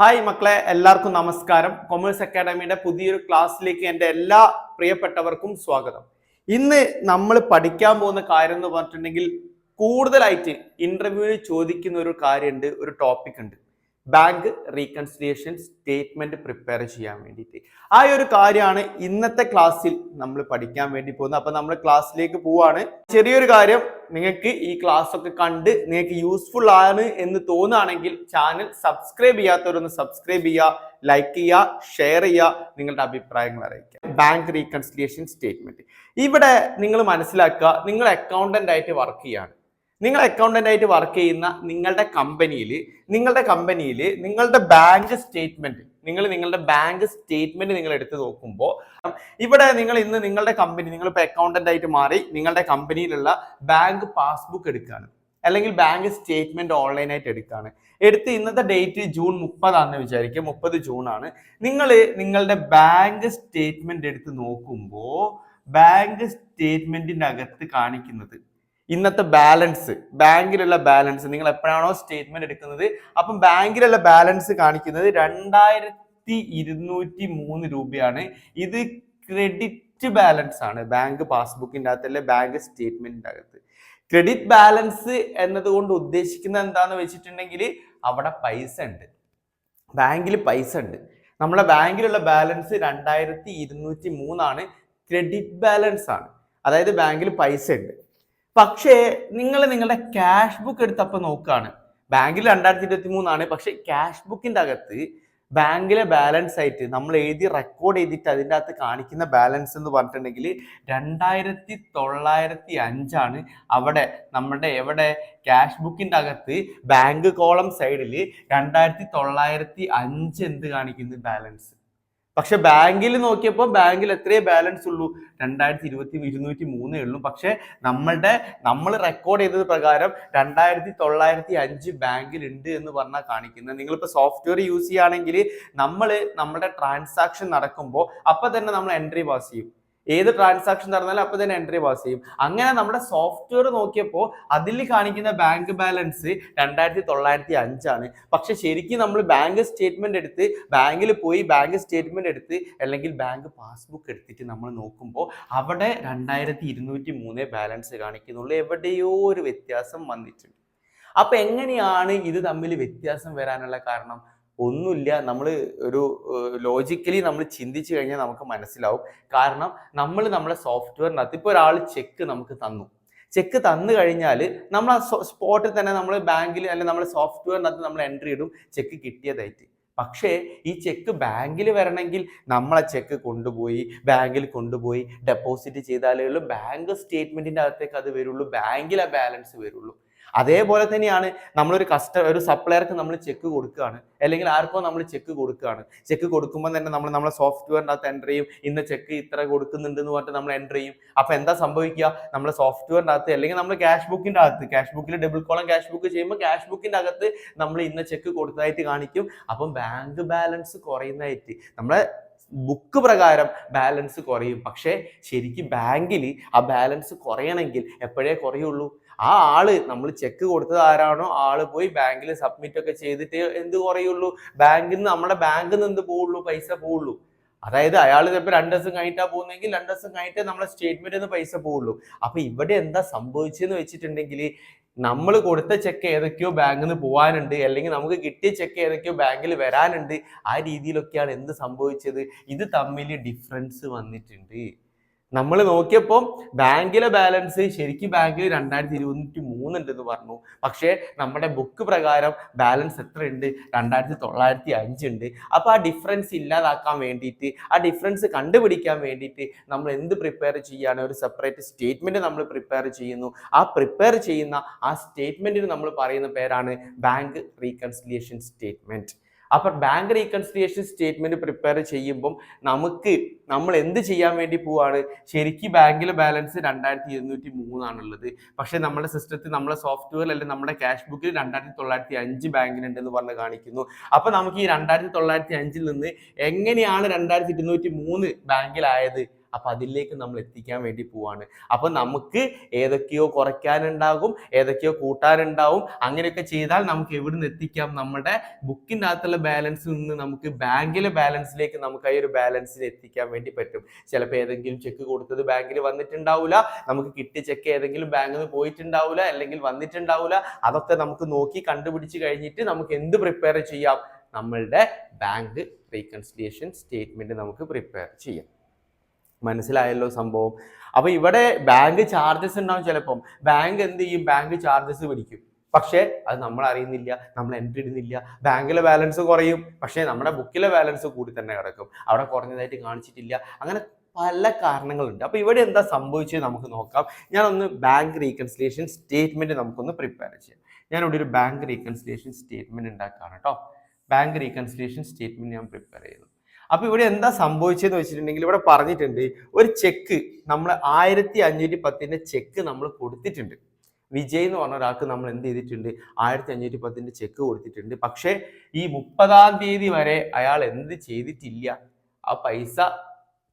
Hi മക്കളെ എല്ലാവർക്കും നമസ്കാരം. കൊമേഴ്സ് അക്കാഡമിയുടെ പുതിയൊരു ക്ലാസ്സിലേക്ക് എന്റെ എല്ലാ പ്രിയപ്പെട്ടവർക്കും സ്വാഗതം. ഇന്ന് നമ്മൾ പഠിക്കാൻ പോകുന്ന കാര്യം എന്ന് പറഞ്ഞിട്ടുണ്ടെങ്കിൽ കൂടുതലായിട്ട് ഇന്റർവ്യൂവിൽ ചോദിക്കുന്ന ഒരു കാര്യമുണ്ട് ഒരു ടോപ്പിക് ഉണ്ട്. ബാങ്ക് റീകൺസിലിയേഷൻ സ്റ്റേറ്റ്മെന്റ് പ്രിപ്പയർ ചെയ്യാൻ വേണ്ടിയിട്ട്. ആ ഒരു കാര്യമാണ് ഇന്നത്തെ ക്ലാസ്സിൽ നമ്മൾ പഠിക്കാൻ വേണ്ടി പോകുന്നത്. അപ്പൊ നമ്മൾ ക്ലാസ്സിലേക്ക് പോവാണ്. ചെറിയൊരു കാര്യം നിങ്ങൾക്ക് ഈ ക്ലാസ് ഒക്കെ കണ്ട് നിങ്ങൾക്ക് യൂസ്ഫുൾ ആണ് എന്ന് തോന്നുകയാണെങ്കിൽ ചാനൽ സബ്സ്ക്രൈബ് ചെയ്യാത്തവരൊന്ന് സബ്സ്ക്രൈബ് ചെയ്യുക ലൈക്ക് ചെയ്യുക ഷെയർ ചെയ്യുക നിങ്ങളുടെ അഭിപ്രായങ്ങൾ അറിയിക്കുക. Bank reconciliation statement. ഇവിടെ നിങ്ങൾ മനസ്സിലാക്കുക നിങ്ങൾ അക്കൗണ്ടന്റ് ആയിട്ട് വർക്ക് ചെയ്യാണ് നിങ്ങൾ അക്കൗണ്ടന്റ് ആയിട്ട് വർക്ക് ചെയ്യുന്ന നിങ്ങളുടെ കമ്പനിയിൽ നിങ്ങളുടെ കമ്പനിയിൽ നിങ്ങളുടെ ബാങ്ക് സ്റ്റേറ്റ്മെന്റ് നിങ്ങൾ നിങ്ങളുടെ ബാങ്ക് സ്റ്റേറ്റ്മെന്റ് നിങ്ങൾ എടുത്ത് നോക്കുമ്പോൾ ഇവിടെ നിങ്ങൾ ഇന്ന് നിങ്ങളുടെ കമ്പനി നിങ്ങൾ ഇപ്പോൾ അക്കൗണ്ടന്റ് ആയിട്ട് മാറി നിങ്ങളുടെ കമ്പനിയിലുള്ള ബാങ്ക് പാസ്ബുക്ക് എടുക്കുകയാണ് അല്ലെങ്കിൽ ബാങ്ക് സ്റ്റേറ്റ്മെന്റ് ഓൺലൈനായിട്ട് എടുക്കുകയാണ് എടുത്ത് ഇന്നത്തെ ഡേറ്റ് ജൂൺ മുപ്പതാണെന്ന് വിചാരിക്കുക. മുപ്പത് ജൂൺ ആണ് നിങ്ങൾ നിങ്ങളുടെ ബാങ്ക് സ്റ്റേറ്റ്മെന്റ് എടുത്ത് നോക്കുമ്പോൾ ബാങ്ക് സ്റ്റേറ്റ്മെന്റിന്റെ അകത്ത് കാണിക്കുന്നത് ഇന്നത്തെ ബാലൻസ് ബാങ്കിലുള്ള ബാലൻസ് നിങ്ങൾ എപ്പോഴാണോ സ്റ്റേറ്റ്മെന്റ് എടുക്കുന്നത് അപ്പം ബാങ്കിലുള്ള ബാലൻസ് കാണിക്കുന്നത് രണ്ടായിരത്തി ഇരുന്നൂറ്റി മൂന്ന് രൂപയാണ്. ഇത് ക്രെഡിറ്റ് ബാലൻസ് ആണ്. ബാങ്ക് പാസ്ബുക്കിന്റെ അകത്തല്ലേ ബാങ്ക് സ്റ്റേറ്റ്മെന്റിന്റെ അകത്ത്. ക്രെഡിറ്റ് ബാലൻസ് എന്നതുകൊണ്ട് ഉദ്ദേശിക്കുന്നത് എന്താന്ന് വെച്ചിട്ടുണ്ടെങ്കിൽ അവിടെ പൈസ ഉണ്ട്. ബാങ്കിൽ പൈസ ഉണ്ട്. നമ്മളെ ബാങ്കിലുള്ള ബാലൻസ് രണ്ടായിരത്തി ഇരുന്നൂറ്റി മൂന്നാണ് ക്രെഡിറ്റ് ബാലൻസ് ആണ്. അതായത് ബാങ്കിൽ പൈസ ഉണ്ട്. പക്ഷേ നിങ്ങൾ നിങ്ങളുടെ ക്യാഷ് ബുക്ക് എടുത്തപ്പോൾ നോക്കുകയാണ് ബാങ്കിൽ രണ്ടായിരത്തി ഇരുപത്തി മൂന്നാണ് പക്ഷെ ക്യാഷ് ബുക്കിന്റെ അകത്ത് ബാങ്കിലെ ബാലൻസ് ആയിട്ട് നമ്മൾ എഴുതി റെക്കോർഡ് ചെയ്തിട്ട് അതിന്റെ അകത്ത് കാണിക്കുന്ന ബാലൻസ് എന്ന് പറഞ്ഞിട്ടുണ്ടെങ്കിൽ രണ്ടായിരത്തി തൊള്ളായിരത്തി അഞ്ചാണ് അവിടെ നമ്മുടെ എവിടെ ക്യാഷ് ബുക്കിന്റെ അകത്ത് ബാങ്ക് കോളം സൈഡിൽ രണ്ടായിരത്തി തൊള്ളായിരത്തി അഞ്ച് എന്ത് കാണിക്കുന്നത് ബാലൻസ് പക്ഷെ ബാങ്കിൽ നോക്കിയപ്പോൾ ബാങ്കിൽ എത്രയേ ബാലൻസ് ഉള്ളൂ? രണ്ടായിരത്തി ഇരുപത്തി ഇരുന്നൂറ്റി മൂന്നേ ഉള്ളൂ. പക്ഷെ നമ്മളുടെ നമ്മൾ റെക്കോർഡ് ചെയ്തത് പ്രകാരം രണ്ടായിരത്തി തൊള്ളായിരത്തി അഞ്ച് ബാങ്കിൽ ഉണ്ട് എന്ന് പറഞ്ഞാൽ കാണിക്കുന്നത്. നിങ്ങളിപ്പോൾ സോഫ്റ്റ്വെയർ യൂസ് ചെയ്യുകയാണെങ്കിൽ നമ്മൾ നമ്മുടെ ട്രാൻസാക്ഷൻ നടക്കുമ്പോൾ അപ്പം തന്നെ നമ്മൾ എൻട്രി പാസ് ചെയ്യും. ഏത് ട്രാൻസാക്ഷൻ നടന്നാലും അപ്പോൾ തന്നെ എൻട്രി പാസ് ചെയ്യും. അങ്ങനെ നമ്മുടെ സോഫ്റ്റ്വെയർ നോക്കിയപ്പോൾ അതിൽ കാണിക്കുന്ന ബാങ്ക് ബാലൻസ് രണ്ടായിരത്തി തൊള്ളായിരത്തി അഞ്ചാണ് പക്ഷെ ശരിക്കും നമ്മൾ ബാങ്ക് സ്റ്റേറ്റ്മെന്റ് എടുത്ത് ബാങ്കിൽ പോയി ബാങ്ക് സ്റ്റേറ്റ്മെന്റ് എടുത്ത് അല്ലെങ്കിൽ ബാങ്ക് പാസ്ബുക്ക് എടുത്തിട്ട് നമ്മൾ നോക്കുമ്പോൾ അവിടെ രണ്ടായിരത്തി ഇരുന്നൂറ്റി മൂന്ന് ബാലൻസ് കാണിക്കുന്നുള്ളൂ. എവിടെയോ ഒരു വ്യത്യാസം വന്നിട്ടുണ്ട്. അപ്പൊ എങ്ങനെയാണ് ഇത് തമ്മിൽ വ്യത്യാസം വരാനുള്ള കാരണം? ഒന്നുമില്ല. നമ്മൾ ഒരു ലോജിക്കലി നമ്മൾ ചിന്തിച്ചു കഴിഞ്ഞാൽ നമുക്ക് മനസ്സിലാവും. കാരണം നമ്മൾ നമ്മുടെ സോഫ്റ്റ്വെയറിനകത്ത് ഇപ്പോൾ ഒരാൾ ചെക്ക് നമുക്ക് തന്നു. ചെക്ക് തന്നു കഴിഞ്ഞാൽ നമ്മൾ ആ സ്പോട്ടിൽ തന്നെ നമ്മൾ ബാങ്കിൽ അല്ലെങ്കിൽ നമ്മുടെ സോഫ്റ്റ്വെയറിനകത്ത് നമ്മൾ എൻട്രി ഇടും. ചെക്ക് കിട്ടിയതായിട്ട്. പക്ഷേ ഈ ചെക്ക് ബാങ്കിൽ വരണമെങ്കിൽ നമ്മളെ ചെക്ക് കൊണ്ടുപോയി ബാങ്കിൽ കൊണ്ടുപോയി ഡെപ്പോസിറ്റ് ചെയ്താലേ ഉള്ളൂ. ബാങ്ക് സ്റ്റേറ്റ്മെന്റിന്റെ അകത്തേക്ക് അത് വരുള്ളൂ. ബാങ്കിൽ ബാലൻസ് വരുള്ളൂ. അതേപോലെ തന്നെയാണ് നമ്മളൊരു കസ്റ്റ ഒരു സപ്ലയർക്ക് നമ്മൾ ചെക്ക് കൊടുക്കുകയാണ്. അല്ലെങ്കിൽ ആർക്കോ നമ്മൾ ചെക്ക് കൊടുക്കുകയാണ്. ചെക്ക് കൊടുക്കുമ്പോൾ തന്നെ നമ്മൾ നമ്മളെ സോഫ്റ്റ്വെയറിനകത്ത് എന്റർ ചെയ്യും. ഇന്ന് ചെക്ക് ഇത്ര കൊടുക്കുന്നുണ്ട് എന്ന് പറഞ്ഞിട്ട് നമ്മൾ എന്റർ ചെയ്യും. അപ്പോൾ എന്താ സംഭവിക്കുക? നമ്മുടെ സോഫ്റ്റ്വെയറിന്റെ അകത്ത് അല്ലെങ്കിൽ നമ്മൾ ക്യാഷ് ബുക്കിന്റെ അകത്ത് ക്യാഷ് ബുക്കിൽ ഡബിൾ കോളം ക്യാഷ് ബുക്ക് ചെയ്യുമ്പോൾ ക്യാഷ് ബുക്കിന്റെ അകത്ത് നമ്മൾ ഇന്ന് ചെക്ക് കൊടുത്തതായിട്ട് കാണിക്കും. അപ്പം ബാങ്ക് ബാലൻസ് കുറയുന്നതായിട്ട്. നമ്മളെ ബുക്ക് പ്രകാരം ബാലൻസ് കുറയും. പക്ഷേ ശരിക്കും ബാങ്കിൽ ആ ബാലൻസ് കുറയണമെങ്കിൽ എപ്പോഴേ കുറയുള്ളൂ? ആ ആൾ നമ്മൾ ചെക്ക് കൊടുത്തത് ആരാണോ? ആൾ പോയി ബാങ്കിൽ സബ്മിറ്റ് ഒക്കെ ചെയ്തിട്ട് എന്ത് കുറയുള്ളൂ? ബാങ്കിൽ നിന്ന് നമ്മുടെ ബാങ്കിൽ നിന്ന് എന്ത് പോവുള്ളൂ? പൈസ പോവുള്ളൂ. അതായത് അയാൾ ചിലപ്പോൾ രണ്ട് ദിവസം കഴിഞ്ഞിട്ടാ പോകുന്നെങ്കിൽ രണ്ട് ദിവസം കഴിഞ്ഞിട്ടേ നമ്മളെ സ്റ്റേറ്റ്മെന്റിൽ നിന്ന് പൈസ പോവുള്ളൂ. അപ്പൊ ഇവിടെ എന്താ സംഭവിച്ചെന്ന് വെച്ചിട്ടുണ്ടെങ്കിൽ നമ്മൾ കൊടുത്ത ചെക്ക് ഏതൊക്കെയോ ബാങ്കിൽ നിന്ന് പോകാനുണ്ട് അല്ലെങ്കിൽ നമുക്ക് കിട്ടിയ ചെക്ക് ഏതൊക്കെയോ ബാങ്കിൽ വരാനുണ്ട്. ആ രീതിയിലൊക്കെയാണ് എന്ത് സംഭവിച്ചത്? ഇത് തമ്മിൽ ഡിഫറൻസ് വന്നിട്ടുണ്ട്. നമ്മൾ നോക്കിയപ്പോൾ ബാങ്കിലെ ബാലൻസ് ശരിക്കും ബാങ്കിൽ രണ്ടായിരത്തി ഇരുപത്തി മൂന്നുണ്ടെന്ന് പറഞ്ഞു. പക്ഷേ നമ്മുടെ ബുക്ക് പ്രകാരം ബാലൻസ് എത്ര ഉണ്ട് രണ്ടായിരത്തി തൊള്ളായിരത്തി അഞ്ചുണ്ട് അപ്പോൾ ആ ഡിഫറൻസ് ഇല്ലാതാക്കാൻ വേണ്ടിയിട്ട് ആ ഡിഫറൻസ് കണ്ടുപിടിക്കാൻ വേണ്ടിയിട്ട് നമ്മൾ എന്ത് പ്രിപ്പയർ ചെയ്യുകയാണ് ഒരു സെപ്പറേറ്റ് സ്റ്റേറ്റ്മെന്റ് നമ്മൾ പ്രിപ്പയർ ചെയ്യുന്നു. ആ പ്രിപ്പയർ ചെയ്യുന്ന ആ സ്റ്റേറ്റ്മെന്റിന് നമ്മൾ പറയുന്ന പേരാണ് ബാങ്ക് റീകൺസിലിയേഷൻ സ്റ്റേറ്റ്മെന്റ് അപ്പൊ ബാങ്ക് റീകൺസിലിയേഷൻ സ്റ്റേറ്റ്മെന്റ് പ്രിപ്പയർ ചെയ്യുമ്പം നമുക്ക് നമ്മൾ എന്ത് ചെയ്യാൻ വേണ്ടി പോവാണ്? ശരിക്കും ബാങ്കിലെ ബാലൻസ് രണ്ടായിരത്തി ഇരുന്നൂറ്റി മൂന്നാണുള്ളത്. പക്ഷെ നമ്മുടെ സിസ്റ്റത്തിൽ നമ്മുടെ സോഫ്റ്റ്വെയർ അല്ലെങ്കിൽ നമ്മുടെ ക്യാഷ് ബുക്കിൽ രണ്ടായിരത്തി തൊള്ളായിരത്തി അഞ്ച് ബാങ്കിലുണ്ടെന്ന് പറഞ്ഞ് കാണിക്കുന്നു. അപ്പൊ നമുക്ക് ഈ രണ്ടായിരത്തി തൊള്ളായിരത്തി അഞ്ചിൽ നിന്ന് എങ്ങനെയാണ് രണ്ടായിരത്തി ഇരുന്നൂറ്റി മൂന്ന് ബാങ്കിലായത് അപ്പൊ അതിലേക്ക് നമ്മൾ എത്തിക്കാൻ വേണ്ടി പോവാണ്. അപ്പൊ നമുക്ക് ഏതൊക്കെയോ കുറയ്ക്കാനുണ്ടാകും ഏതൊക്കെയോ കൂട്ടാനുണ്ടാവും. അങ്ങനെയൊക്കെ ചെയ്താൽ നമുക്ക് എവിടുന്ന് എത്തിക്കാം? നമ്മുടെ ബുക്കിന്റെ അകത്തുള്ള ബാലൻസിൽ നിന്ന് നമുക്ക് ബാങ്കിലെ ബാലൻസിലേക്ക് നമുക്ക് ആ ഒരു ബാലൻസിൽ എത്തിക്കാൻ വേണ്ടി പറ്റും. ചിലപ്പോൾ ഏതെങ്കിലും ചെക്ക് കൊടുത്തത് ബാങ്കിൽ വന്നിട്ടുണ്ടാവില്ല നമുക്ക് കിട്ടിയ ചെക്ക് ഏതെങ്കിലും ബാങ്കിൽ നിന്ന് പോയിട്ടുണ്ടാവില്ല അല്ലെങ്കിൽ വന്നിട്ടുണ്ടാവില്ല അതൊക്കെ നമുക്ക് നോക്കി കണ്ടുപിടിച്ച് കഴിഞ്ഞിട്ട് നമുക്ക് എന്ത് പ്രിപ്പയർ ചെയ്യാം? നമ്മളുടെ ബാങ്ക് റീകൺസിലിയേഷൻ സ്റ്റേറ്റ്മെന്റ് നമുക്ക് പ്രിപ്പയർ ചെയ്യാം. മനസ്സിലായല്ലോ സംഭവം. അപ്പൊ ഇവിടെ ബാങ്ക് ചാർജസ് ഉണ്ടാവും ചിലപ്പം. ബാങ്ക് എന്ത് ചെയ്യും? ബാങ്ക് ചാർജസ് പിടിക്കും. പക്ഷേ അത് നമ്മൾ അറിയുന്നില്ല. നമ്മൾ എൻട്രി ഇടുന്നില്ല. ബാങ്കിലെ ബാലൻസ് കുറയും. പക്ഷേ നമ്മുടെ ബുക്കിലെ ബാലൻസ് കൂടി തന്നെ കിടക്കും. അവിടെ കുറഞ്ഞതായിട്ട് കാണിച്ചിട്ടില്ല. അങ്ങനെ പല കാരണങ്ങളുണ്ട്. അപ്പൊ ഇവിടെ എന്താ സംഭവിച്ചത് നമുക്ക് നോക്കാം. ഞാനൊന്ന് ബാങ്ക് റീകൺസിലേഷൻ സ്റ്റേറ്റ്മെന്റ് നമുക്കൊന്ന് പ്രിപ്പയർ ചെയ്യാം. ഞാനിവിടെ ഒരു ബാങ്ക് റീകൺസിലേഷൻ സ്റ്റേറ്റ്മെന്റ് ഉണ്ടാക്കുകയാണ് കേട്ടോ. ബാങ്ക് റീകൺസിലേഷൻ സ്റ്റേറ്റ്മെന്റ് ഞാൻ പ്രിപ്പയർ ചെയ്യുന്നു. അപ്പൊ ഇവിടെ എന്താ സംഭവിച്ചതെന്ന് വെച്ചിട്ടുണ്ടെങ്കിൽ ഇവിടെ പറഞ്ഞിട്ടുണ്ട് ഒരു ചെക്ക് നമ്മൾ ആയിരത്തി അഞ്ഞൂറ്റി പത്തിന്റെ ചെക്ക് നമ്മൾ കൊടുത്തിട്ടുണ്ട്. വിജയ് എന്ന് പറഞ്ഞ ഒരാൾക്ക് നമ്മൾ എന്ത് ചെയ്തിട്ടുണ്ട്? ആയിരത്തി അഞ്ഞൂറ്റി പത്തിന്റെ ചെക്ക് കൊടുത്തിട്ടുണ്ട്. പക്ഷേ ഈ മുപ്പതാം തീയതി വരെ അയാൾ എന്ത് ചെയ്തിട്ടില്ല? ആ പൈസ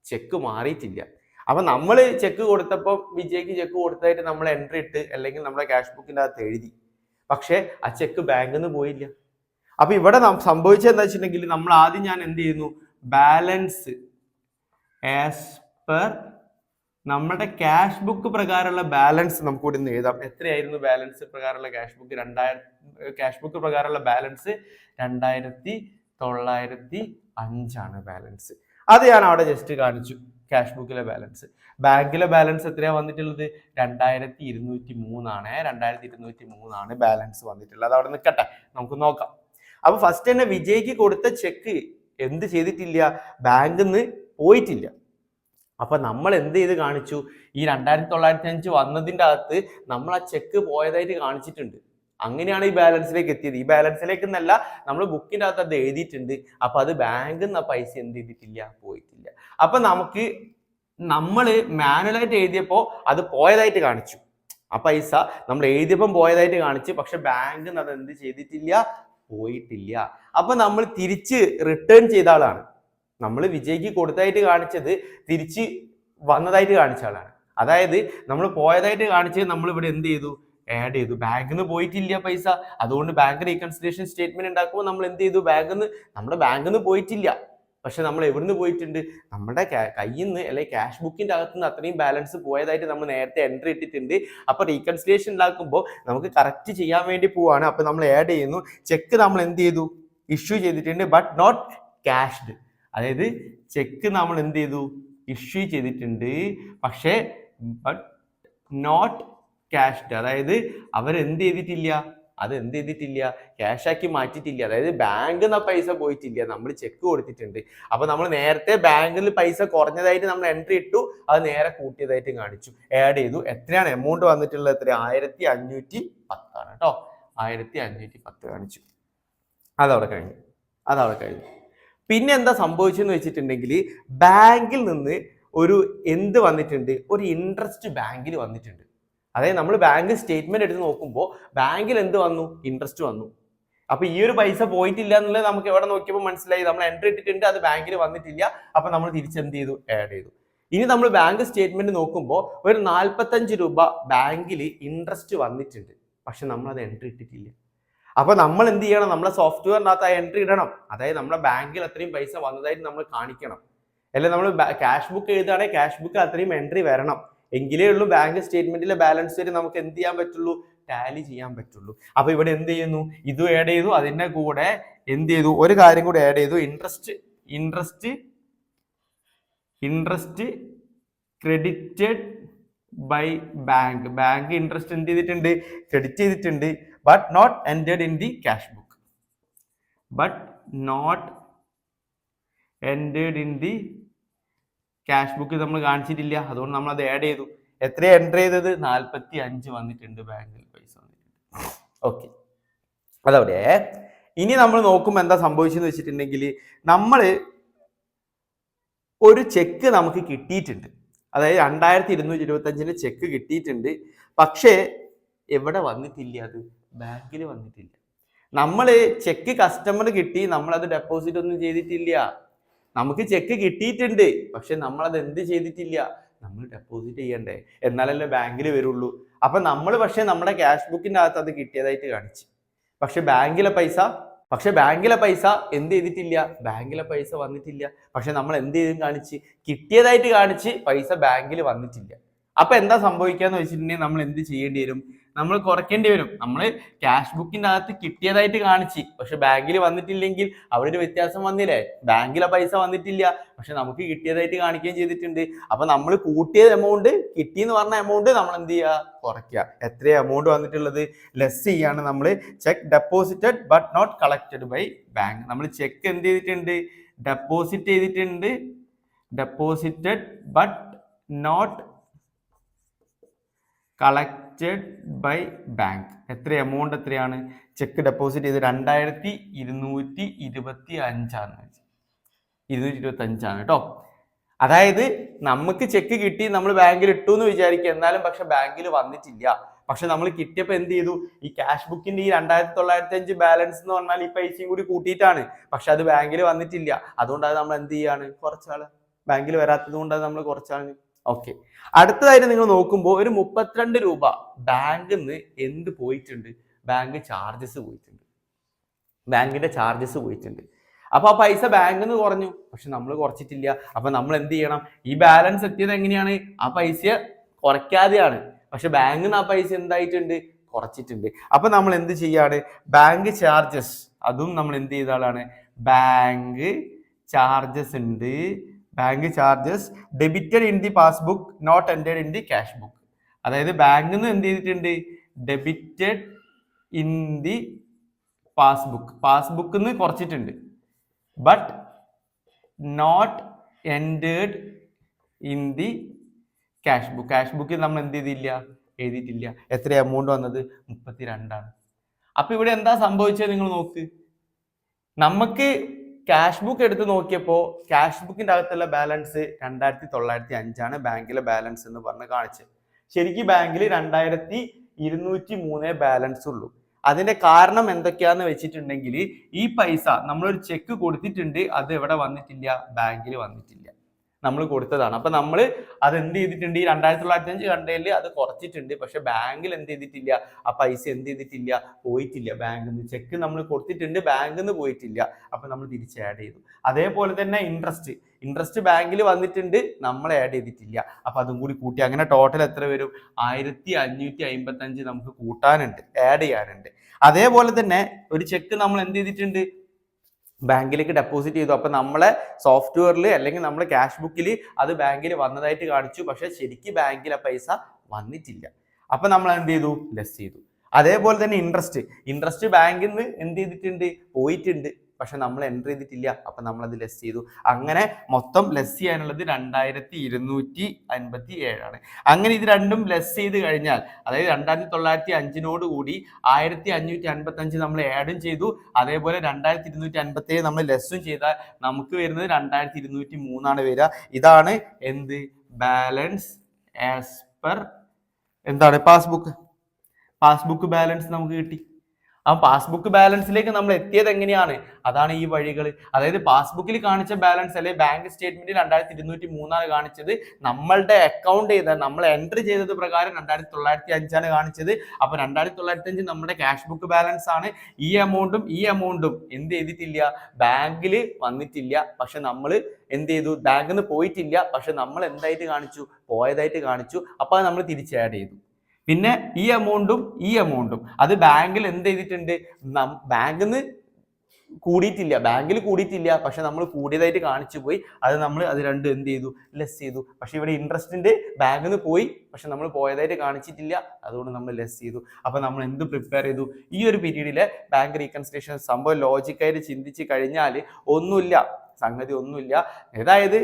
ചെക്ക് മാറിയിട്ടില്ല. അപ്പൊ നമ്മൾ ചെക്ക് കൊടുത്തപ്പോൾ വിജയ്ക്ക് ചെക്ക് കൊടുത്തതായിട്ട് നമ്മൾ എൻട്രി ഇട്ട് അല്ലെങ്കിൽ നമ്മുടെ ക്യാഷ് ബുക്കിന്റെ അകത്ത് എഴുതി. പക്ഷേ ആ ചെക്ക് ബാങ്കിൽ നിന്ന് പോയില്ല. അപ്പൊ ഇവിടെ സംഭവിച്ചത് എന്താ വെച്ചിട്ടുണ്ടെങ്കിൽ നമ്മൾ ആദ്യം ഞാൻ എന്ത് ചെയ്യുന്നു? ബാലൻസ് ആസ് പെർ നമ്മുടെ ക്യാഷ് ബുക്ക് പ്രകാരമുള്ള ബാലൻസ് നമുക്ക് ഇവിടെ നിന്ന് എഴുതാം. എത്രയായിരുന്നു ബാലൻസ് പ്രകാരമുള്ള ക്യാഷ് ബുക്ക് രണ്ടായിരത്തി ക്യാഷ് ബുക്ക് പ്രകാരമുള്ള ബാലൻസ് രണ്ടായിരത്തി തൊള്ളായിരത്തി അഞ്ചാണ് ബാലൻസ് അത് ഞാൻ അവിടെ ജസ്റ്റ് കാണിച്ചു. ക്യാഷ് ബുക്കിലെ ബാലൻസ് ബാങ്കിലെ ബാലൻസ് എത്രയാണ് വന്നിട്ടുള്ളത്? രണ്ടായിരത്തി ഇരുന്നൂറ്റി മൂന്നാണ്. രണ്ടായിരത്തി ഇരുന്നൂറ്റി മൂന്നാണ് ബാലൻസ് വന്നിട്ടുള്ളത്. അത് അവിടെ നിൽക്കട്ടെ. നമുക്ക് നോക്കാം. അപ്പൊ ഫസ്റ്റ് തന്നെ വിജയ്ക്ക് കൊടുത്ത ചെക്ക് എന്ത് ചെയ്തിട്ടില്ല? ബാങ്കിൽ നിന്ന് പോയിട്ടില്ല. അപ്പൊ നമ്മൾ എന്ത് ചെയ്ത് കാണിച്ചു? ഈ രണ്ടായിരത്തി തൊള്ളായിരത്തി അഞ്ച് വന്നതിന്റെ അകത്ത് നമ്മൾ ആ ചെക്ക് പോയതായിട്ട് കാണിച്ചിട്ടുണ്ട്. അങ്ങനെയാണ് ഈ ബാലൻസിലേക്ക് എത്തിയത്. ഈ ബാലൻസിലേക്ക് എന്നല്ല നമ്മൾ ബുക്കിന്റെ അകത്ത് അത് എഴുതിയിട്ടുണ്ട്. അപ്പൊ അത് ബാങ്കിൽ നിന്ന് ആ പൈസ എന്ത് ചെയ്തിട്ടില്ല? പോയിട്ടില്ല. അപ്പൊ നമുക്ക് നമ്മൾ മാനുവലായിട്ട് എഴുതിയപ്പോൾ അത് പോയതായിട്ട് കാണിച്ചു. ആ പൈസ നമ്മൾ എഴുതിയപ്പം പോയതായിട്ട് കാണിച്ചു. പക്ഷെ ബാങ്കിൽ നിന്ന് അത് എന്ത് ചെയ്തിട്ടില്ല? പോയിട്ടില്ല. അപ്പൊ നമ്മൾ തിരിച്ച് റിട്ടേൺ ചെയ്ത ആളാണ്. നമ്മൾ വിജയ്ക്ക് കൊടുത്തതായിട്ട് കാണിച്ചത് തിരിച്ച് വന്നതായിട്ട് കാണിച്ച ആളാണ്. അതായത് നമ്മൾ പോയതായിട്ട് കാണിച്ചത് നമ്മൾ ഇവിടെ എന്ത് ചെയ്തു? ആഡ് ചെയ്തു. ബാങ്കിൽ നിന്ന് പോയിട്ടില്ല പൈസ. അതുകൊണ്ട് ബാങ്ക് റീകൺസിലേഷൻ സ്റ്റേറ്റ്മെന്റ് ഉണ്ടാക്കുമ്പോൾ നമ്മൾ എന്ത് ചെയ്തു? ബാങ്കിൽ നിന്ന് നമ്മുടെ ബാങ്കിൽ നിന്ന് പോയിട്ടില്ല. പക്ഷെ നമ്മൾ എവിടുന്ന് പോയിട്ടുണ്ട്? നമ്മുടെ കയ്യിൽ നിന്ന് അല്ലെങ്കിൽ ക്യാഷ് ബുക്കിന്റെ അകത്ത് നിന്ന് അത്രയും ബാലൻസ് പോയതായിട്ട് നമ്മൾ നേരത്തെ എൻട്രി ഇട്ടിട്ടുണ്ട്. അപ്പോൾ റീകൺസിലേഷൻ ഉണ്ടാക്കുമ്പോൾ നമുക്ക് കറക്റ്റ് ചെയ്യാൻ വേണ്ടി പോവാണ്. അപ്പോൾ നമ്മൾ ആഡ് ചെയ്യുന്നു. ചെക്ക് നമ്മൾ എന്ത് ചെയ്തു? ഇഷ്യൂ ചെയ്തിട്ടുണ്ട് ബട്ട് നോട്ട് ക്യാഷ്ഡ് അതായത് ചെക്ക് നമ്മൾ എന്ത് ചെയ്തു? ഇഷ്യൂ ചെയ്തിട്ടുണ്ട്. പക്ഷേ ബട്ട് നോട്ട് ക്യാഷ്ഡ് അതായത് അവരെന്ത് ചെയ്തിട്ടില്ല? അത് എന്ത് ചെയ്തിട്ടില്ല ക്യാഷാക്കി മാറ്റിയിട്ടില്ല. അതായത് ബാങ്കിൽ നിന്ന് പൈസ പോയിട്ടില്ല. നമ്മൾ ചെക്ക് കൊടുത്തിട്ടുണ്ട്. അപ്പോൾ നമ്മൾ നേരത്തെ ബാങ്കിൽ പൈസ കുറഞ്ഞതായിട്ട് നമ്മൾ എൻട്രി ഇട്ടു. അത് നേരെ കൂട്ടിയതായിട്ട് കാണിച്ചു. ആഡ് ചെയ്തു. എത്രയാണ്? എമൗണ്ട് വന്നിട്ടുള്ളത് എത്ര ആയിരത്തി അഞ്ഞൂറ്റി പത്താണ് കേട്ടോ. ആയിരത്തി അഞ്ഞൂറ്റി പത്ത് കാണിച്ചു. അതവിടെ കഴിഞ്ഞു. അതവിടെ കഴിഞ്ഞു. പിന്നെ എന്താ സംഭവിച്ചെന്ന് വെച്ചിട്ടുണ്ടെങ്കിൽ ബാങ്കിൽ നിന്ന് ഒരു എന്ത് വന്നിട്ടുണ്ട്? ഒരു ഇൻട്രസ്റ്റ് ബാങ്കിൽ വന്നിട്ടുണ്ട്. അതായത് നമ്മൾ ബാങ്ക് സ്റ്റേറ്റ്മെന്റ് എടുത്ത് നോക്കുമ്പോൾ ബാങ്കിൽ എന്ത് വന്നു? ഇൻട്രസ്റ്റ് വന്നു. അപ്പൊ ഈ ഒരു പൈസ പോയിട്ടില്ല എന്നുള്ളത് നമുക്ക് എവിടെ നോക്കിയപ്പോൾ മനസ്സിലായി. നമ്മൾ എൻട്രി ഇട്ടിട്ടുണ്ട് അത് ബാങ്കിൽ വന്നിട്ടില്ല. അപ്പൊ നമ്മൾ തിരിച്ചെന്ത് ചെയ്തു ആഡ് ചെയ്തു. ഇനി നമ്മൾ ബാങ്ക് സ്റ്റേറ്റ്മെന്റ് നോക്കുമ്പോൾ ഒരു നാൽപ്പത്തഞ്ച് രൂപ ബാങ്കിൽ ഇൻട്രസ്റ്റ് വന്നിട്ടുണ്ട്. പക്ഷെ നമ്മൾ അത് എൻട്രി ഇട്ടിട്ടില്ല. അപ്പൊ നമ്മൾ എന്ത് ചെയ്യണം? നമ്മളെ സോഫ്റ്റ്വെയറിനകത്ത് ആ എൻട്രി ഇടണം. അതായത് നമ്മുടെ ബാങ്കിൽ അത്രയും പൈസ വന്നതായിട്ട് നമ്മൾ കാണിക്കണം. അല്ലെ? നമ്മൾ ക്യാഷ് ബുക്ക് എഴുതുകയാണെങ്കിൽ ക്യാഷ് ബുക്ക് അത്രയും എൻട്രി വരണം. എങ്കിലേ ഉള്ളൂ ബാങ്ക് സ്റ്റേറ്റ്മെന്റിലെ ബാലൻസ് വരെ നമുക്ക് എന്ത് ചെയ്യാൻ പറ്റുള്ളൂ? ടാലി ചെയ്യാൻ പറ്റുള്ളൂ. അപ്പൊ ഇവിടെ എന്ത് ചെയ്യുന്നു? ഇത് ആഡ് ചെയ്തു. അതിന്റെ കൂടെ എന്ത് ചെയ്തു? ഒരു കാര്യം കൂടെ ആഡ് ചെയ്തു. Interest interest interest credited by bank bank interest എന്ത് ചെയ്തിട്ടുണ്ട്? ക്രെഡിറ്റ് ചെയ്തിട്ടുണ്ട്. But not entered in the cash book but not entered in the cash book നമ്മൾ കാണിച്ചിട്ടില്ല. അതുകൊണ്ട് നമ്മൾ അത് ആഡ് ചെയ്തു. എത്ര എന്റർ ചെയ്തത്? നാൽപ്പത്തി അഞ്ച് വന്നിട്ടുണ്ട് ബാങ്കിൽ പൈസ വന്നിട്ടുണ്ട്. ഓക്കെ അതവിടെ. ഇനി നമ്മൾ നോക്കുമ്പോൾ എന്താ സംഭവിച്ചെന്ന് വെച്ചിട്ടുണ്ടെങ്കിൽ നമ്മൾ ഒരു ചെക്ക് നമുക്ക് കിട്ടിയിട്ടുണ്ട്. അതായത് രണ്ടായിരത്തി ഇരുന്നൂറ്റി ഇരുപത്തഞ്ചിന് ചെക്ക് കിട്ടിയിട്ടുണ്ട്. പക്ഷേ എവിടെ വന്നിട്ടില്ല അത്? ബാങ്കിൽ വന്നിട്ടില്ല. നമ്മൾ ചെക്ക് കസ്റ്റമർ കിട്ടി നമ്മൾ അത് ഡെപ്പോസിറ്റ് ഒന്നും ചെയ്തിട്ടില്ല. നമുക്ക് ചെക്ക് കിട്ടിയിട്ടുണ്ട്. പക്ഷെ അത് എന്ത് ചെയ്തിട്ടില്ല? നമ്മൾ ഡെപ്പോസിറ്റ് ചെയ്യണ്ടേ? എന്നാലല്ലേ ബാങ്കിൽ വരുള്ളൂ. അപ്പൊ നമ്മൾ പക്ഷെ നമ്മുടെ ക്യാഷ് ബുക്കിന്റെ അകത്ത് അത് കിട്ടിയതായിട്ട് കാണിച്ചു. പക്ഷെ ബാങ്കിലെ പൈസ പക്ഷെ ബാങ്കിലെ പൈസ എന്ത് ചെയ്തിട്ടില്ല? ബാങ്കിലെ പൈസ വന്നിട്ടില്ല. പക്ഷെ നമ്മൾ എന്ത് ചെയ്തും കാണിച്ച്. കിട്ടിയതായിട്ട് കാണിച്ച് പൈസ ബാങ്കിൽ വന്നിട്ടില്ല. അപ്പൊ എന്താ സംഭവിക്കാന്ന് വെച്ചിട്ടുണ്ടെങ്കിൽ നമ്മൾ എന്ത് ചെയ്യേണ്ടി വരും? നമ്മൾ കുറയ്ക്കേണ്ടി വരും. നമ്മൾ ക്യാഷ് ബുക്കിന്റെ അകത്ത് കിട്ടിയതായിട്ട് കാണിച്ച്. പക്ഷെ ബാങ്കിൽ വന്നിട്ടില്ലെങ്കിൽ അവിടെ ഒരു വ്യത്യാസം വന്നില്ലേ? ബാങ്കിലെ പൈസ വന്നിട്ടില്ല. പക്ഷെ നമുക്ക് കിട്ടിയതായിട്ട് കാണിക്കുകയും ചെയ്തിട്ടുണ്ട്. അപ്പൊ നമ്മൾ കൂട്ടിയ എമൗണ്ട് കിട്ടിയെന്ന് പറഞ്ഞ എമൗണ്ട് നമ്മൾ എന്ത് ചെയ്യുക? കുറയ്ക്കുക. എത്ര എമൗണ്ട് വന്നിട്ടുള്ളത്? ലെസ് ചെയ്യാണ് നമ്മൾ cheque deposited but not collected by bank നമ്മൾ ചെക്ക് എന്ത് ചെയ്തിട്ടുണ്ട്? ഡെപ്പോസിറ്റ് ചെയ്തിട്ടുണ്ട്. Deposited but not collected by bank എത്ര എമൗണ്ട് എത്രയാണ്? ചെക്ക് ഡെപ്പോസിറ്റ് ചെയ്ത് രണ്ടായിരത്തി ഇരുന്നൂറ്റി ഇരുപത്തി അഞ്ചാണ് ഇരുന്നൂറ്റി ഇരുപത്തി അഞ്ചാണ് കേട്ടോ അതായത് നമുക്ക് ചെക്ക് കിട്ടി നമ്മൾ ബാങ്കിൽ ഇട്ടു എന്ന് വിചാരിക്കുക എന്നാലും പക്ഷെ ബാങ്കിൽ വന്നിട്ടില്ല. പക്ഷെ നമ്മൾ കിട്ടിയപ്പോൾ എന്ത് ചെയ്തു? ഈ ക്യാഷ് ബുക്കിന്റെ ഈ രണ്ടായിരത്തി തൊള്ളായിരത്തി അഞ്ച് ബാലൻസ് എന്ന് പറഞ്ഞാൽ ഈ പൈസയും കൂടി കൂട്ടിയിട്ടാണ്. പക്ഷെ അത് ബാങ്കിൽ വന്നിട്ടില്ല. അതുകൊണ്ട് അത് നമ്മൾ എന്ത് ചെയ്യാണ്? കുറച്ചാൾ ബാങ്കിൽ വരാത്തത് കൊണ്ട് അത് നമ്മൾ കുറച്ചാണ് ഓക്കെ അടുത്തതായിട്ട് നിങ്ങൾ നോക്കുമ്പോൾ ഒരു മുപ്പത്തിരണ്ട് രൂപ ബാങ്കിൽ നിന്ന് എന്ത് പോയിട്ടുണ്ട്? ബാങ്ക് ചാർജസ് പോയിട്ടുണ്ട്. ബാങ്കിന്റെ ചാർജസ് പോയിട്ടുണ്ട്. അപ്പൊ ആ പൈസ ബാങ്കിൽ നിന്ന് കുറഞ്ഞു. പക്ഷെ നമ്മൾ കുറച്ചിട്ടില്ല. അപ്പൊ നമ്മൾ എന്ത് ചെയ്യണം? ഈ ബാലൻസ് എത്തിയത് എങ്ങനെയാണ്? ആ പൈസ കുറയ്ക്കാതെയാണ്. പക്ഷെ ബാങ്കിൽ നിന്ന് ആ പൈസ എന്തായിട്ടുണ്ട്? കുറച്ചിട്ടുണ്ട്. അപ്പൊ നമ്മൾ എന്ത് ചെയ്യാണ്? ബാങ്ക് ചാർജസ് അതും നമ്മൾ എന്ത് ചെയ്ത ആളാണ്? ബാങ്ക് ചാർജസ് ഉണ്ട്. Bank charges debited in the passbook not entered in the cash book. അതായത് ബാങ്കിൽ നിന്ന് എന്ത് ചെയ്തിട്ടുണ്ട്? Debited in the passbook. പാസ്ബുക്കിൽ നിന്ന് കുറച്ചിട്ടുണ്ട്. But not entered in the cash book. Cash ബുക്കിൽ നമ്മൾ എന്ത് ചെയ്തില്ല? എഴുതിയിട്ടില്ല. എത്ര എമൗണ്ട് വന്നത്? മുപ്പത്തി രണ്ടാണ് അപ്പൊ ഇവിടെ എന്താ സംഭവിച്ചത് നിങ്ങൾ നോക്ക്. നമുക്ക് ക്യാഷ് ബുക്ക് എടുത്ത് നോക്കിയപ്പോൾ ക്യാഷ് ബുക്കിന്റെ അകത്തുള്ള ബാലൻസ് രണ്ടായിരത്തി തൊള്ളായിരത്തി അഞ്ചാണ് ബാങ്കിലെ ബാലൻസ് എന്ന് പറഞ്ഞ് കാണിച്ചത്. ശരിക്കും ബാങ്കിൽ രണ്ടായിരത്തി ഇരുന്നൂറ്റി മൂന്നേ ബാലൻസ് ഉള്ളൂ. അതിന്റെ കാരണം എന്തൊക്കെയാന്ന് വെച്ചിട്ടുണ്ടെങ്കിൽ ഈ പൈസ നമ്മളൊരു ചെക്ക് കൊടുത്തിട്ടുണ്ട് അത് എവിടെ വന്നിട്ടില്ല? ബാങ്കിൽ വന്നിട്ടില്ല. നമ്മൾ കൊടുത്തതാണ്. അപ്പൊ നമ്മൾ അത് എന്ത് ചെയ്തിട്ടുണ്ട്? ഈ രണ്ടായിരത്തി തൊള്ളായിരത്തി അഞ്ച് കണ്ടതിൽ അത് കുറച്ചിട്ടുണ്ട്. പക്ഷെ ബാങ്കിൽ എന്ത് ചെയ്തിട്ടില്ല? ആ പൈസ എന്ത് ചെയ്തിട്ടില്ല? പോയിട്ടില്ല. ബാങ്കിൽ നിന്ന് ചെക്ക് നമ്മൾ കൊടുത്തിട്ടുണ്ട്. ബാങ്കിൽ നിന്ന് പോയിട്ടില്ല. അപ്പൊ നമ്മൾ തിരിച്ച് ആഡ് ചെയ്തു. അതേപോലെ തന്നെ ഇൻട്രസ്റ്റ് ഇൻട്രസ്റ്റ് ബാങ്കിൽ വന്നിട്ടുണ്ട്. നമ്മൾ ആഡ് ചെയ്തിട്ടില്ല. അപ്പൊ അതും കൂടി കൂട്ടി. അങ്ങനെ ടോട്ടൽ എത്ര വരും? ആയിരത്തി അഞ്ഞൂറ്റി അമ്പത്തി അഞ്ച് നമുക്ക് കൂട്ടാനുണ്ട്. ആഡ് ചെയ്യാനുണ്ട്. അതേപോലെ തന്നെ ഒരു ചെക്ക് നമ്മൾ എന്ത് ചെയ്തിട്ടുണ്ട്? ബാങ്കിലേക്ക് ഡെപ്പോസിറ്റ് ചെയ്തു. അപ്പോൾ നമ്മളെ സോഫ്റ്റ്വെയറിൽ അല്ലെങ്കിൽ നമ്മുടെ ക്യാഷ് ബുക്കിൽ അത് ബാങ്കിൽ വന്നതായിട്ട് കാണിച്ചു. പക്ഷേ ശരിക്കും ബാങ്കിൽ ആ പൈസ വന്നിട്ടില്ല. അപ്പോൾ നമ്മൾ എന്ത് ചെയ്തു? ലെസ് ചെയ്തു. അതേപോലെ തന്നെ ഇൻട്രസ്റ്റ് ഇൻട്രസ്റ്റ് ബാങ്കിൽ നിന്ന് എന്ത് ചെയ്തിട്ടുണ്ട്? പോയിട്ടുണ്ട്. പക്ഷെ നമ്മൾ എന്റർ ചെയ്തിട്ടില്ല. അപ്പൊ നമ്മൾ അത് ലെസ് ചെയ്തു. അങ്ങനെ മൊത്തം ലെസ് ചെയ്യാനുള്ളത് രണ്ടായിരത്തി ഇരുന്നൂറ്റി അൻപത്തി ഏഴാണ് അങ്ങനെ ഇത് രണ്ടും ലെസ് ചെയ്ത് കഴിഞ്ഞാൽ അതായത് രണ്ടായിരത്തി തൊള്ളായിരത്തി അഞ്ചിനോട് കൂടി ആയിരത്തി അഞ്ഞൂറ്റി അൻപത്തി അഞ്ച് നമ്മൾ ആഡും ചെയ്തു. അതേപോലെ രണ്ടായിരത്തി ഇരുന്നൂറ്റി അൻപത്തി ഏഴ് നമ്മൾ ലെസ്സും ചെയ്താൽ നമുക്ക് വരുന്നത് രണ്ടായിരത്തി ഇരുന്നൂറ്റി മൂന്നാണ് വരിക. ഇതാണ് എന്ത്? ബാലൻസ് ആസ് പെർ എന്താണ്? പാസ്ബുക്ക് പാസ്ബുക്ക് ബാലൻസ് നമുക്ക് കിട്ടി. ആ പാസ്ബുക്ക് ബാലൻസിലേക്ക് നമ്മൾ എത്തിയത് എങ്ങനെയാണ്? അതാണ് ഈ വഴികൾ അതായത് പാസ്ബുക്കിൽ കാണിച്ച ബാലൻസ് അല്ലെ ബാങ്ക് സ്റ്റേറ്റ്മെന്റ് രണ്ടായിരത്തി ഇരുന്നൂറ്റി മൂന്നാണ് കാണിച്ചത്. നമ്മളുടെ അക്കൗണ്ട് ചെയ്ത നമ്മൾ എൻട്രി ചെയ്തത് പ്രകാരം രണ്ടായിരത്തി തൊള്ളായിരത്തി അഞ്ചാണ് കാണിച്ചത്. അപ്പൊ രണ്ടായിരത്തി തൊള്ളായിരത്തി അഞ്ച് നമ്മുടെ ക്യാഷ് ബുക്ക് ബാലൻസ് ആണ്. ഈ എമൗണ്ടും ഈ എമൗണ്ടും എന്ത് ചെയ്തിട്ടില്ല? ബാങ്കിൽ വന്നിട്ടില്ല. പക്ഷെ നമ്മൾ എന്ത് ചെയ്തു? ബാങ്കിൽ നിന്ന് പോയിട്ടില്ല. പക്ഷെ നമ്മൾ എന്തായിട്ട് കാണിച്ചു? പോയതായിട്ട് കാണിച്ചു. അപ്പൊ അത് നമ്മൾ തിരിച്ച് ആഡ് ചെയ്തു. പിന്നെ ഈ എമൗണ്ടും ഈ എമൗണ്ടും. അത് ബാങ്കിൽ എന്ത് ചെയ്തിട്ടുണ്ട്? ബാങ്കിൽ നിന്ന് കൂടിയിട്ടില്ല. ബാങ്കിൽ കൂടിയിട്ടില്ല. പക്ഷെ നമ്മൾ കൂടിയതായിട്ട് കാണിച്ചു പോയി. അത് നമ്മൾ അത് രണ്ട് എന്ത് ചെയ്തു? ലെസ് ചെയ്തു. പക്ഷെ ഇവിടെ ഇൻട്രസ്റ്റിന്റെ ബാങ്കിൽ നിന്ന് പോയി. പക്ഷെ നമ്മൾ പോയതായിട്ട് കാണിച്ചിട്ടില്ല. അതുകൊണ്ട് നമ്മൾ ലെസ് ചെയ്തു. അപ്പൊ നമ്മൾ എന്ത് പ്രിപ്പയർ ചെയ്തു? ഈ ഒരു പീരീഡിലെ ബാങ്ക് റീകൺസിലേഷൻ സംഭവം ലോജിക്കായിട്ട് ചിന്തിച്ച് കഴിഞ്ഞാൽ ഒന്നുമില്ല. സംഗതി ഒന്നുമില്ല അതായത്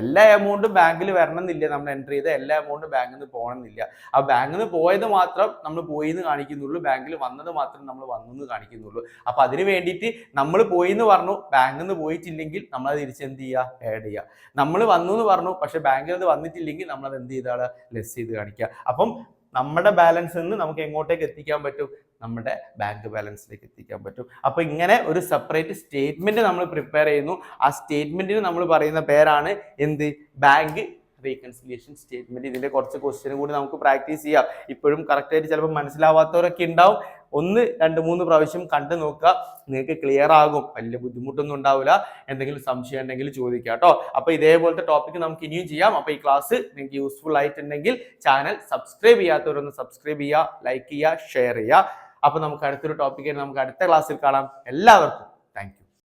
എല്ലാ എമൗണ്ടും ബാങ്കിൽ വരണം എന്നില്ല നമ്മൾ എന്റർ ചെയ്ത എല്ലാ എമൗണ്ടും ബാങ്കിൽ നിന്ന് പോകണമെന്നില്ല. ആ ബാങ്കിൽ നിന്ന് പോയത് മാത്രം നമ്മൾ പോയി എന്ന് കാണിക്കുന്നുള്ളൂ. ബാങ്കിൽ വന്നത് മാത്രം നമ്മൾ വന്നു എന്ന് കാണിക്കുന്നുള്ളൂ. അപ്പം അതിന് വേണ്ടിയിട്ട് നമ്മൾ പോയി എന്ന് പറഞ്ഞു. ബാങ്കിൽ നിന്ന് പോയിട്ടില്ലെങ്കിൽ നമ്മൾ തിരിച്ച് എന്ത് ചെയ്യുക ആഡ് ചെയ്യുക നമ്മൾ വന്നു എന്ന് പറഞ്ഞു. പക്ഷേ ബാങ്കിൽ അത് വന്നിട്ടില്ലെങ്കിൽ നമ്മൾ അത് എന്ത് ചെയ്താൽ ലെസ് ചെയ്ത് കാണിക്കുക അപ്പം നമ്മുടെ ബാലൻസ് നിന്ന് നമുക്ക് എങ്ങോട്ടേക്ക് എത്തിക്കാൻ പറ്റും? നമ്മുടെ ബാങ്ക് ബാലൻസിലേക്ക് എത്തിക്കാൻ പറ്റും. അപ്പോൾ ഇങ്ങനെ ഒരു സെപ്പറേറ്റ് സ്റ്റേറ്റ്മെന്റ് നമ്മൾ പ്രിപ്പയർ ചെയ്യുന്നു. ആ സ്റ്റേറ്റ്മെന്റിന് നമ്മൾ പറയുന്ന പേരാണ് എന്ത്? ബാങ്ക് റീകൺസിലിയേഷൻ സ്റ്റേറ്റ്മെന്റ് ഇതിന്റെ കുറച്ച് ക്വസ്റ്റ്യനും കൂടി നമുക്ക് പ്രാക്ടീസ് ചെയ്യാം. ഇപ്പോഴും കറക്റ്റായിട്ട് ചിലപ്പോൾ മനസ്സിലാവാത്തവരൊക്കെ ഉണ്ടാവും. ഒന്ന് രണ്ട് മൂന്ന് പ്രാവശ്യം കണ്ടു നോക്കുക. നിങ്ങൾക്ക് ക്ലിയർ ആകും. വലിയ ബുദ്ധിമുട്ടൊന്നും ഉണ്ടാവില്ല. എന്തെങ്കിലും സംശയം ഉണ്ടെങ്കിൽ ചോദിക്കുക കേട്ടോ. അപ്പോൾ ഇതേപോലത്തെ ടോപ്പിക് നമുക്ക് ഇനിയും ചെയ്യാം. അപ്പോൾ ഈ ക്ലാസ് നിങ്ങൾക്ക് യൂസ്ഫുൾ ആയിട്ടുണ്ടെങ്കിൽ ചാനൽ സബ്സ്ക്രൈബ് ചെയ്യാത്തവരൊന്ന് സബ്സ്ക്രൈബ് ചെയ്യുക ലൈക്ക് ചെയ്യുക ഷെയർ ചെയ്യുക. അപ്പൊ നമുക്ക് അടുത്തൊരു ടോപ്പിക്കായിട്ട് നമുക്ക് അടുത്ത ക്ലാസ്സിൽ കാണാം. എല്ലാവർക്കും.